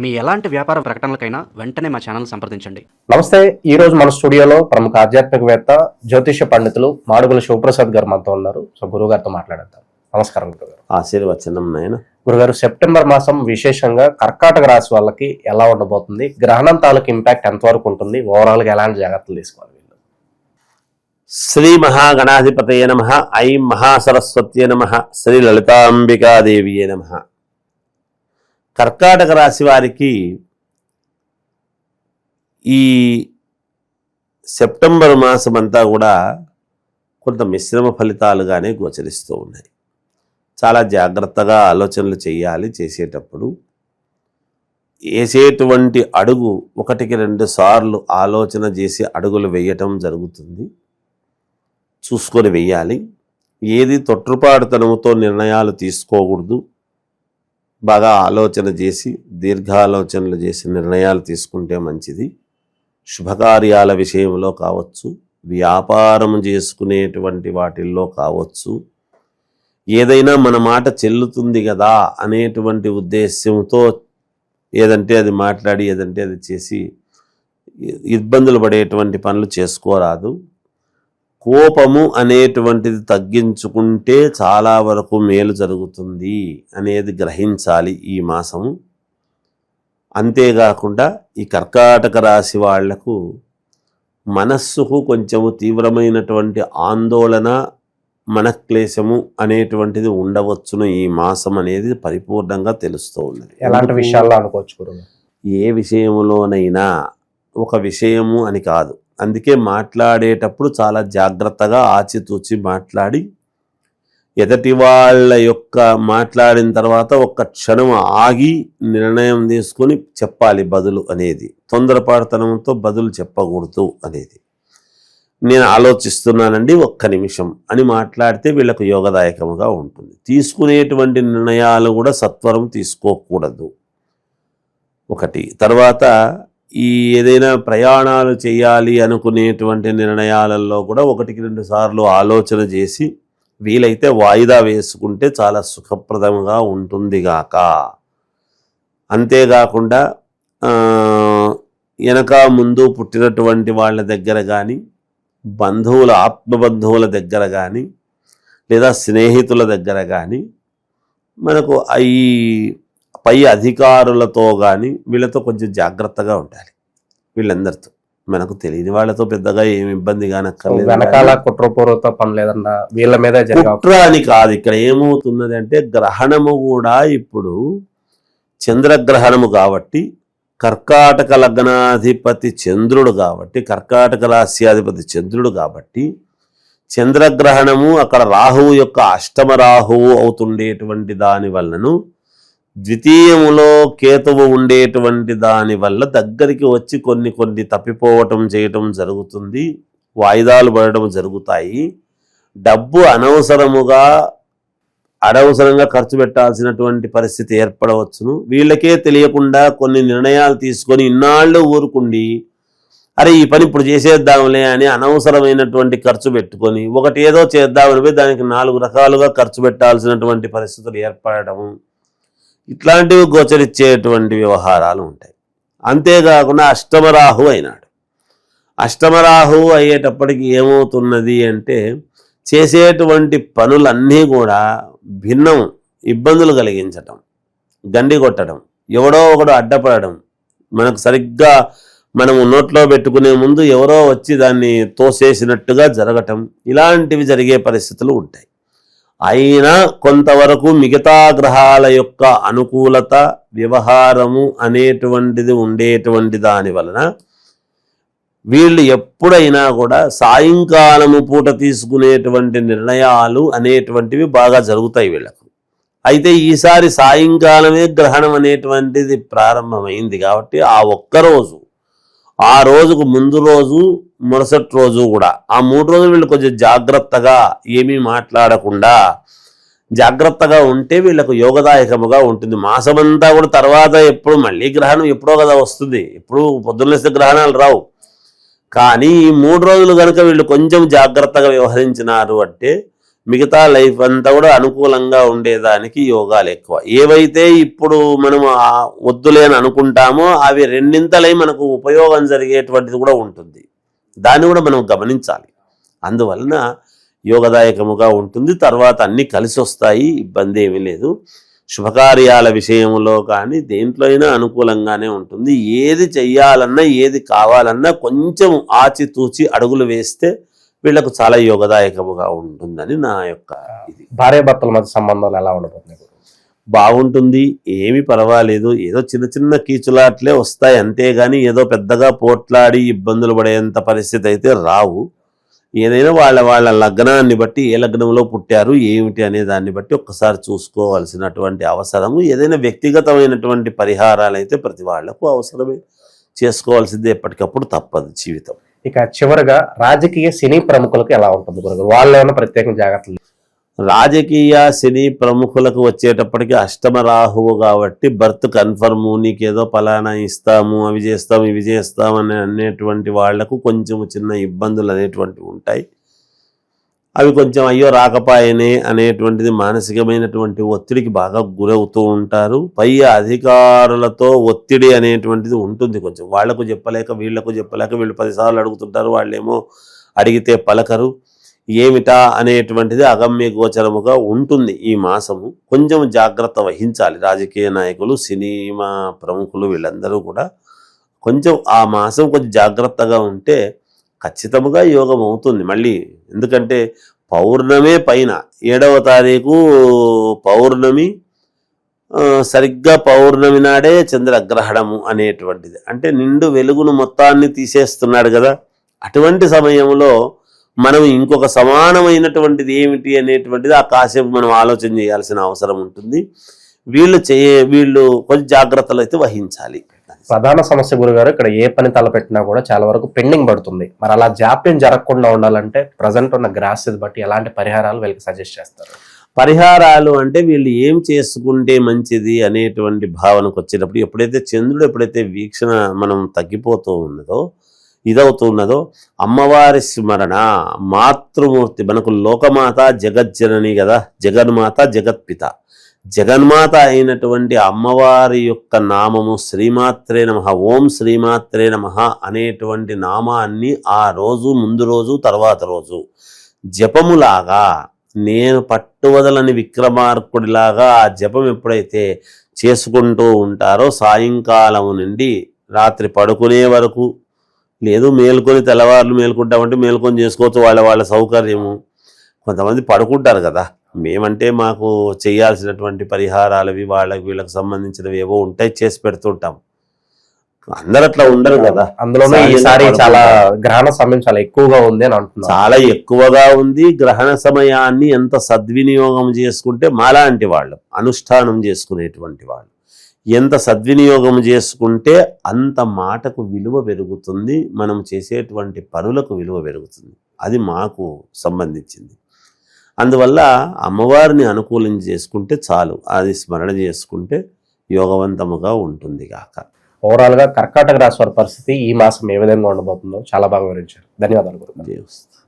మీ ఎలాంటి వ్యాపార ప్రకటనలకైనా వెంటనే మా ఛానల్ సంప్రదించండి. నమస్తే ఈ రోజు మన స్టూడియోలో ప్రముఖ ఆధ్యాత్మికవేత్త జ్యోతిష పండితులు మాడుగుల శివప్రసాద్ గారు మనతో ఉన్నారు. సో గురువు గారితో మాట్లాడేద్దాం. నమస్కారం గురుగారు ఆశీర్వచనం నాయన. గురుగారు సెప్టెంబర్ మాసం విశేషంగా కర్కాటక రాశి వాళ్ళకి ఎలా ఉండబోతుంది? గ్రహణం తాలూకు ఇంపాక్ట్ ఎంతవరకు ఉంటుంది? ఓవరాల్గా ఎలాంటి జాగ్రత్తలు తీసుకోవాలి వీళ్ళు? శ్రీ మహాగణాధిపతయ నమ ఐం మహాసరస్వత్యే నమ శ్రీ లలితాంబికాదేవియే నమ. కర్కాటక రాశి వారికి ఈ సెప్టెంబర్ మాసం అంతా కూడా కొంత మిశ్రమ ఫలితాలుగానే గోచరిస్తూ ఉన్నాయి. చాలా జాగ్రత్తగా ఆలోచనలు చేయాలి చేసేటప్పుడు. వేసేటువంటి అడుగు ఒకటికి రెండు సార్లు ఆలోచన చేసి అడుగులు వేయటం జరుగుతుంది. చూసుకొని వెయ్యాలి ఏది తొట్టుపాటుతనముతో నిర్ణయాలు తీసుకోకూడదు. బాగా ఆలోచన చేసి దీర్ఘాలోచనలు చేసి నిర్ణయాలు తీసుకుంటే మంచిది. శుభకార్యాల విషయంలో కావచ్చు వ్యాపారం చేసుకునేటువంటి వాటిల్లో కావచ్చు. ఏదైనా మన మాట చెల్లుతుంది కదా అనేటువంటి ఉద్దేశ్యంతో ఏదంటే అది మాట్లాడి ఏదంటే అది చేసి ఇబ్బందులు పడేటువంటి పనులు చేసుకోరాదు. కోపము అనేటువంటిది తగ్గించుకుంటే చాలా వరకు మేలు జరుగుతుంది అనేది గ్రహించాలి ఈ మాసము. అంతేకాకుండా ఈ కర్కాటక రాశి వాళ్ళకు మనస్సుకు కొంచెము తీవ్రమైనటువంటి ఆందోళన మనక్లేశము అనేటువంటిది ఉండవచ్చును ఈ మాసం అనేది పరిపూర్ణంగా తెలుస్తూ ఉన్నది. ఎలాంటి విషయాల్లో అనుకోవచ్చు ఏ విషయంలోనైనా ఒక విషయము అని కాదు. అందుకే మాట్లాడేటప్పుడు చాలా జాగ్రత్తగా ఆచితూచి మాట్లాడి ఎదటి వాళ్ళ యొక్క మాట్లాడిన తర్వాత ఒక్క క్షణం ఆగి నిర్ణయం తీసుకొని చెప్పాలి బదులు అనేది తొందరపాటుతనంతో బదులు చెప్పకూడదు అనేది. నేను ఆలోచిస్తున్నానండి ఒక్క నిమిషం అని మాట్లాడితే వీళ్ళకు యోగదాయకముగా ఉంటుంది. తీసుకునేటువంటి నిర్ణయాలు కూడా సత్వరం తీసుకోకూడదు. ఒకటి. తర్వాత ఈ ఏదైనా ప్రయాణాలు చేయాలి అనుకునేటువంటి నిర్ణయాలలో కూడా ఒకటికి రెండు సార్లు ఆలోచన చేసి వీలైతే వాయిదా వేసుకుంటే చాలా సుఖప్రదంగా ఉంటుంది గాక. అంతేకాకుండా వెనక ముందు పుట్టినటువంటి వాళ్ళ దగ్గర కానీ బంధువుల ఆత్మబంధువుల దగ్గర కానీ లేదా స్నేహితుల దగ్గర కానీ మనకు ఈ పై అధికారులతో కానీ వీళ్ళతో కొంచెం జాగ్రత్తగా ఉండాలి. వీళ్ళందరితో. మనకు తెలియని వాళ్ళతో పెద్దగా ఏమి ఇబ్బంది కానక్కర్లేదు. వెనకాల కుట్రపూర్వత పని లేదన్నా వీళ్ళ మీద జరిగే కుట్ర అని కాదు. ఇక్కడ ఏమవుతున్నది అంటే గ్రహణము కూడా ఇప్పుడు చంద్రగ్రహణము కాబట్టి కర్కాటక లగ్నాధిపతి చంద్రుడు కాబట్టి కర్కాటక రాశ్యాధిపతి చంద్రుడు కాబట్టి చంద్రగ్రహణము అక్కడ రాహువు యొక్క అష్టమ రాహువు అవుతుండేటువంటి దాని వలనను ద్వితీయములో కేతువు ఉండేటువంటి దాని వల్ల దగ్గరికి వచ్చి కొన్ని కొన్ని తప్పిపోవటం చేయటం జరుగుతుంది వాయిదాలు పడటం జరుగుతాయి. డబ్బు అనవసరముగా అనవసరంగా ఖర్చు పెట్టాల్సినటువంటి పరిస్థితి ఏర్పడవచ్చును. వీళ్ళకే తెలియకుండా కొన్ని నిర్ణయాలు తీసుకొని ఇన్నాళ్ళు ఊరుకుండి అరే ఈ పని ఇప్పుడు చేసేద్దాంలే అని అనవసరమైనటువంటి ఖర్చు పెట్టుకొని ఒకటి ఏదో చేద్దామని దానికి నాలుగు రకాలుగా ఖర్చు పెట్టాల్సినటువంటి పరిస్థితులు ఏర్పడటము. ఇట్లాంటివి గోచరిచ్చేటువంటి వ్యవహారాలు ఉంటాయి. అంతేకాకుండా అష్టమరాహు అయినాడు. అష్టమరాహు అయ్యేటప్పటికి ఏమవుతున్నది అంటే చేసేటువంటి పనులన్నీ కూడా భిన్నం ఇబ్బందులు కలిగించటం గండి కొట్టడం ఎవడో ఒకడు అడ్డపడడం మనకు సరిగ్గా మనము నోట్లో పెట్టుకునే ముందు ఎవరో వచ్చి దాన్ని తోసేసినట్టుగా జరగటం ఇలాంటివి జరిగే పరిస్థితులు ఉంటాయి. అయినా కొంతవరకు మిగతా గ్రహాల యొక్క అనుకూలత వ్యవహారము అనేటువంటిది ఉండేటువంటి దాని వలన వీళ్ళు ఎప్పుడైనా కూడా సాయంకాలము పూట తీసుకునేటువంటి నిర్ణయాలు అనేటువంటివి బాగా జరుగుతాయి వీళ్ళకు. అయితే ఈసారి సాయంకాలమే గ్రహణం అనేటువంటిది ప్రారంభమైంది కాబట్టి ఆ ఒక్క రోజు ఆ రోజుకు ముందు రోజు మరుసటి రోజు కూడా. ఆ మూడు రోజులు వీళ్ళు కొంచెం జాగ్రత్తగా ఏమీ మాట్లాడకుండా జాగ్రత్తగా ఉంటే వీళ్ళకు యోగదాయకముగా ఉంటుంది. మాసమంతా కూడా తర్వాత ఎప్పుడు మళ్ళీ గ్రహణం ఎప్పుడో కదా వస్తుంది. ఎప్పుడు పొద్దున్నేస్తే గ్రహణాలు రావు. కానీ ఈ మూడు రోజులు కనుక వీళ్ళు కొంచెం జాగ్రత్తగా వ్యవహరించినారు అంటే మిగతా లైఫ్ అంతా కూడా అనుకూలంగా ఉండేదానికి యోగాలు ఎక్కువ. ఏవైతే ఇప్పుడు మనం వద్దులేని అనుకుంటామో అవి రెండింతలై మనకు ఉపయోగం జరిగేటువంటిది కూడా ఉంటుంది. దాన్ని కూడా మనం గమనించాలి. అందువలన యోగదాయకముగా ఉంటుంది. తర్వాత అన్నీ కలిసి వస్తాయి. ఇబ్బంది ఏమీ లేదు. శుభకార్యాల విషయంలో కానీ దేంట్లో అయినా అనుకూలంగానే ఉంటుంది. ఏది చెయ్యాలన్నా ఏది కావాలన్నా కొంచెం ఆచితూచి అడుగులు వేస్తే వీళ్ళకు చాలా యోగదాయకముగా ఉంటుందని నా యొక్క ఇది. భార్య భర్తల మధ్య సంబంధాలు ఎలా ఉండబోతున్నాయి? బాగుంటుంది ఏమి పర్వాలేదు. ఏదో చిన్న చిన్న కీచులాట్లే వస్తాయి అంతేగాని ఏదో పెద్దగా పోట్లాడి ఇబ్బందులు పడేంత పరిస్థితి అయితే రావు. ఏదైనా వాళ్ళ వాళ్ళ లగ్నాన్ని బట్టి ఏ లగ్నంలో పుట్టారు ఏమిటి అనే దాన్ని బట్టి ఒక్కసారి చూసుకోవాల్సినటువంటి అవసరము. ఏదైనా వ్యక్తిగతమైనటువంటి పరిహారాలు అయితే ప్రతి వాళ్ళకు అవసరమే. చేసుకోవాల్సింది ఎప్పటికప్పుడు తప్పదు జీవితం. ఇక చివరగా రాజకీయ సినీ ప్రముఖులకు ఎలా ఉంటుంది గురుగారు? వాళ్ళు ఏమైనా ప్రత్యేక జాగ్రత్తలు రాజకీయ సినీ ప్రముఖులకు వచ్చేటప్పటికి అష్టమ రాహువు కాబట్టి బర్త్ కన్ఫర్మ్ నీకేదో పలానా ఇస్తాము అవి చేస్తాము ఇవి చేస్తాము అనేటువంటి వాళ్ళకు కొంచెం చిన్న ఇబ్బందులు అనేటువంటివి ఉంటాయి. అవి కొంచెం అయ్యో రాకపాయనే అనేటువంటిది మానసికమైనటువంటి ఒత్తిడికి బాగా గురవుతూ ఉంటారు. పై అధికారులతో ఒత్తిడి అనేటువంటిది ఉంటుంది కొంచెం. వాళ్ళకు చెప్పలేక వీళ్ళకు చెప్పలేక వీళ్ళు పదిసార్లు అడుగుతుంటారు వాళ్ళేమో అడిగితే పలకరు. ఏమిటా అనేటువంటిది అగమ్య గోచరముగా ఉంటుంది ఈ మాసము. కొంచెం జాగ్రత్త వహించాలి రాజకీయ నాయకులు సినిమా ప్రముఖులు వీళ్ళందరూ కూడా. కొంచెం ఆ మాసం కొంచెం జాగ్రత్తగా ఉంటే ఖచ్చితముగా యోగం అవుతుంది మళ్ళీ ఎందుకంటే పౌర్ణమే పైన ఏడవ తారీఖు పౌర్ణమి సరిగ్గా పౌర్ణమి నాడే చంద్రగ్రహణము అనేటువంటిది. అంటే నిండు వెలుగును మొత్తాన్ని తీసేస్తున్నాడు కదా. అటువంటి సమయంలో మనం ఇంకొక సమానమైనటువంటిది ఏమిటి అనేటువంటిది ఆ కాసేపు మనం ఆలోచన చేయాల్సిన అవసరం ఉంటుంది. వీళ్ళు చేయ వీళ్ళు కొంచెం జాగ్రత్తలు అయితే వహించాలి. ప్రధాన సమస్య గురుగారు ఇక్కడ ఏ పని తలపెట్టినా కూడా చాలా వరకు పెండింగ్ పడుతుంది. మరి అలా జాప్యం జరగకుండా ఉండాలంటే ప్రజెంట్ ఉన్న గ్రాస్ బట్టి ఎలాంటి పరిహారాలు వీళ్ళకి సజెస్ట్ చేస్తారు? పరిహారాలు అంటే వీళ్ళు ఏం చేసుకుంటే మంచిది అనేటువంటి భావనకు వచ్చేటప్పుడు ఎప్పుడైతే చంద్రుడు ఎప్పుడైతే వీక్షణ మనం తగ్గిపోతూ ఉన్నదో ఇదవుతున్నదో అమ్మవారి స్మరణ మాతృమూర్తి మనకు లోకమాత జగజ్జనని కదా జగన్మాత జగత్పిత. జగన్మాత అయినటువంటి అమ్మవారి యొక్క నామము శ్రీమాత్రే నమ ఓం శ్రీమాత్రే నమ అనేటువంటి నామాన్ని ఆ రోజు ముందు రోజు తర్వాత రోజు జపములాగా నేను పట్టువదలని విక్రమార్కుడిలాగా ఆ జపం ఎప్పుడైతే చేసుకుంటూ ఉంటారో సాయంకాలం నుండి రాత్రి పడుకునే వరకు లేదు మేల్కొని తెల్లవారులు మేల్కుంటామంటే మేల్కొని చేసుకోవచ్చు వాళ్ళ వాళ్ళ సౌకర్యము. కొంతమంది పడుకుంటారు కదా. మేమంటే మాకు చేయాల్సినటువంటి పరిహారాలు అవి వాళ్ళకి వీళ్ళకి సంబంధించినవి ఏవో ఉంటాయి చేసి పెడుతుంటాం. అందరు అట్లా ఉండరు కదా. అందులోనే ఈసారి. చాలా గ్రహణ సమయం చాలా ఎక్కువగా ఉంది అని అంటున్నారు. చాలా ఎక్కువగా ఉంది. గ్రహణ సమయాన్ని ఎంత సద్వినియోగం చేసుకుంటే మాలాంటి వాళ్ళు అనుష్ఠానం చేసుకునేటువంటి వాళ్ళు ఎంత సద్వినియోగం చేసుకుంటే అంత మాటకు విలువ పెరుగుతుంది. మనం చేసేటువంటి పనులకు విలువ పెరుగుతుంది. అది మాకు సంబంధించింది. అందువల్ల అమ్మవారిని అనుకూలం చేసుకుంటే చాలు. అది స్మరణ చేసుకుంటే యోగవంతముగా ఉంటుంది కాక ఓవరాల్గా కర్కాటక రాశి వారి పరిస్థితి ఈ మాసం ఏ విధంగా ఉండబోతుందో చాలా బాగా వివరించారు. ధన్యవాదాలు దేవస్థానం